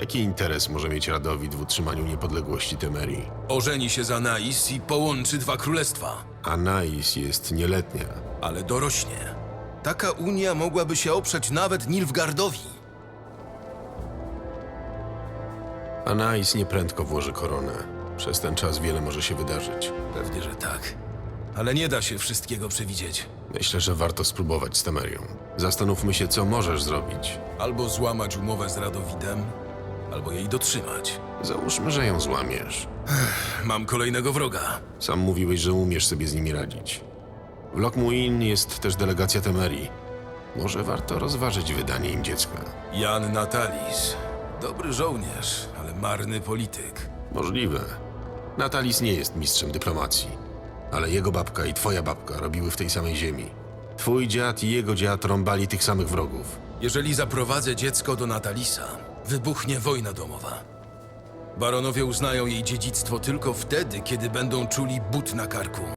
Jaki interes może mieć Radowid w utrzymaniu niepodległości Temerii? Ożeni się za Nais i połączy dwa królestwa, Anais jest nieletnia. ale dorośnie. Taka unia mogłaby się oprzeć nawet Nilfgardowi. Anais nieprędko włoży koronę. Przez ten czas wiele może się wydarzyć. Pewnie, że tak. Ale nie da się wszystkiego przewidzieć. Myślę, że warto spróbować z Temerią. Zastanówmy się, co możesz zrobić. Albo złamać umowę z Radowidem, albo jej dotrzymać. Załóżmy, że ją złamiesz. Mam kolejnego wroga. Sam mówiłeś, że umiesz sobie z nimi radzić. W Lokmuin jest też delegacja Temerii. Może warto rozważyć wydanie im dziecka. Jan Natalis. Dobry żołnierz, ale marny polityk. Możliwe. Natalis nie jest mistrzem dyplomacji. Ale jego babka i twoja babka robiły w tej samej ziemi. Twój dziad i jego dziad rąbali tych samych wrogów. Jeżeli zaprowadzę dziecko do Natalisa, wybuchnie wojna domowa. Baronowie uznają jej dziedzictwo tylko wtedy, kiedy będą czuli but na karku.